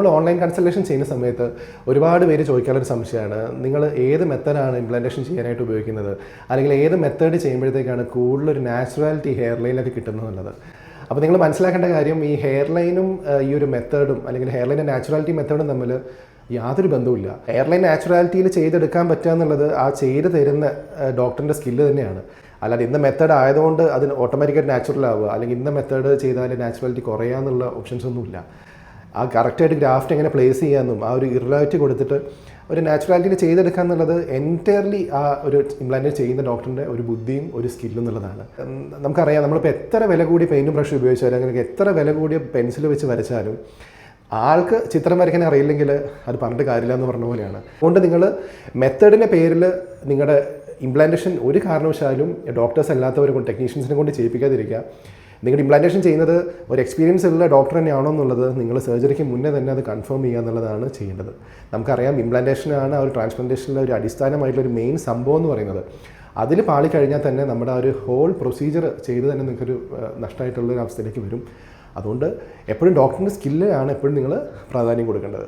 നമ്മൾ online consultation ചെയ്യുന്ന സമയത്ത് ഒരുപാട് പേര് ചോദിക്കാനുള്ള സംശയമാണ്. നിങ്ങൾ ഏത് മെത്തഡാണ് ഇംപ്ലാന്റേഷൻ ചെയ്യാനായിട്ട് ഉപയോഗിക്കുന്നത്? അല്ലെങ്കിൽ ഏത് മെത്തേഡ് ചെയ്യുമ്പോഴത്തേക്കാണ് കൂടുതലൊരു നാച്ചുറാലിറ്റി ഹെയർ ലൈനൊക്കെ കിട്ടുന്നത് എന്നുള്ളത്? അപ്പോൾ നിങ്ങൾ മനസ്സിലാക്കേണ്ട കാര്യം ഈ ഹെയർ ലൈനും ഈ ഒരു മെത്തേഡും അല്ലെങ്കിൽ ഹെയർ ലൈന്റെ നാച്ചുറാലിറ്റി മെത്തേഡും തമ്മിൽ യാതൊരു ബന്ധവുമില്ല. ഹെയർ ലൈൻ നാച്ചുറാലിറ്റിയിൽ ചെയ്തെടുക്കാൻ പറ്റുക എന്നുള്ളത് ആ ചെയ്ത് തരുന്ന ഡോക്ടറിന്റെ സ്കില്ല് തന്നെയാണ്. അല്ലാതെ ഇന്ന മെത്തേഡ് ആയതുകൊണ്ട് അതിന് ഓട്ടോമാറ്റിക്കായിട്ട് നാച്ചുറൽ ആവുക അല്ലെങ്കിൽ ഇന്ന മെത്തേഡ് ചെയ്താൽ നാച്ചുറാലിറ്റി കുറയാന്നുള്ള ഓപ്ഷൻസ് ഒന്നുമില്ല. ആ കറക്റ്റായിട്ട് ഗ്രാഫ്റ്റ് എങ്ങനെ പ്ലേസ് ചെയ്യാമെന്നും ആ ഒരു ഇറിലാലിറ്റി കൊടുത്തിട്ട് ഒരു നാച്ചുറാലിറ്റിയിൽ ചെയ്തെടുക്കുക എന്നുള്ളത് എന്റയർലി ആ ഒരു ഇംപ്ലാന്റ് ചെയ്യുന്ന ഡോക്ടറിന്റെ ഒരു ബുദ്ധിയും ഒരു സ്കില്ലും എന്നുള്ളതാണ്. നമുക്കറിയാം നമ്മളിപ്പോൾ എത്ര വില കൂടിയ പെയിന്റും ബ്രഷ് ഉപയോഗിച്ചാലും അങ്ങനെ എത്ര വില കൂടിയ പെൻസിൽ വെച്ച് വരച്ചാലും ആൾക്ക് ചിത്രം വരയ്ക്കാൻ അറിയില്ലെങ്കിൽ അത് പറഞ്ഞിട്ട് കാര്യമില്ല എന്ന് പറഞ്ഞ പോലെയാണ്. അതുകൊണ്ട് നിങ്ങൾ മെത്തേഡിന്റെ പേരിൽ നിങ്ങളുടെ ഇംപ്ലാന്റേഷൻ ഒരു കാരണവശാലും ഡോക്ടേഴ്സ് അല്ലാത്തവരെ കൊണ്ട് ടെക്നീഷ്യൻസിനെ കൊണ്ട് ചെയ്യിപ്പിക്കാതിരിക്കുക. നിങ്ങളുടെ ഇംപ്ലാന്റേഷൻ ചെയ്യുന്നത് ഒരു എക്സ്പീരിയൻസ് ഉള്ള ഡോക്ടർ തന്നെയാണോ എന്നുള്ളത് നിങ്ങൾ സർജറിക്ക് മുന്നേ തന്നെ അത് കൺഫേം ചെയ്യുക എന്നുള്ളതാണ് ചെയ്യേണ്ടത്. നമുക്കറിയാം ഇംപ്ലാന്റേഷനാണ് ആ ഒരു ട്രാൻസ്പ്ലാന്റേഷനിലെ ഒരു അടിസ്ഥാനമായിട്ടുള്ള ഒരു മെയിൻ സംഭവം എന്ന് പറയുന്നത്. അതിൽ പാളിക്കഴിഞ്ഞാൽ തന്നെ നമ്മുടെ ആ ഒരു ഹോൾ പ്രൊസീജിയർ ചെയ്ത് തന്നെ നിങ്ങൾക്കൊരു നഷ്ടമായിട്ടുള്ള ഒരു അവസ്ഥയിലേക്ക് വരും. അതുകൊണ്ട് എപ്പോഴും ഡോക്ടറിന്റെ സ്കില്ലാണ് എപ്പോഴും നിങ്ങൾ പ്രാധാന്യം കൊടുക്കേണ്ടത്.